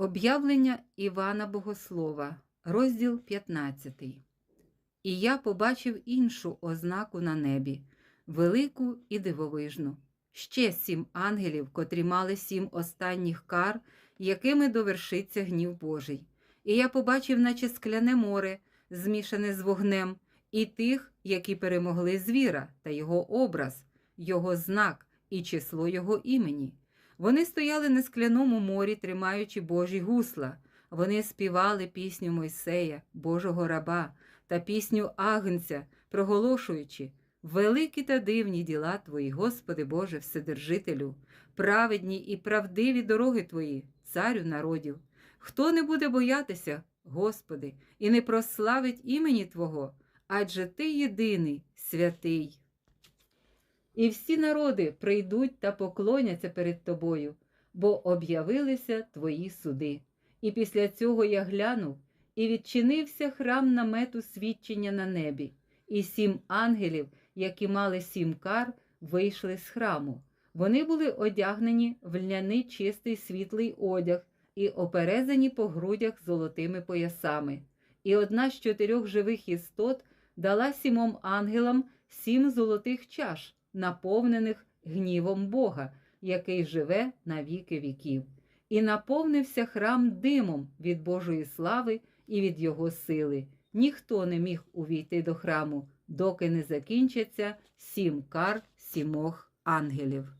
Об'явлення Івана Богослова, розділ 15. І я побачив іншу ознаку на небі, велику і дивовижну, ще сім ангелів, котрі мали сім останніх кар, якими довершиться гнів Божий. І я побачив, наче скляне море, змішане з вогнем, і тих, які перемогли звіра та його образ, його знак і число його імені. Вони стояли на скляному морі, тримаючи Божі гусла. Вони співали пісню Мойсея, Божого раба, та пісню Агнця, проголошуючи великі та дивні діла Твої, Господи Боже, Вседержителю, праведні і правдиві дороги Твої, царю народів. Хто не буде боятися, Господи, і не прославить імені Твого, адже Ти єдиний, святий. І всі народи прийдуть та поклоняться перед тобою, бо об'явилися твої суди. І після цього я глянув, і відчинився храм намету свідчення на небі, і сім ангелів, які мали сім кар, вийшли з храму. Вони були одягнені в льняний чистий світлий одяг і оперезані по грудях золотими поясами. І одна з чотирьох живих істот дала сімом ангелам сім золотих чаш наповнених гнівом Бога, який живе на віки віків, і наповнився храм димом від Божої слави і від Його сили. Ніхто не міг увійти до храму, доки не закінчаться сім кар сімох ангелів.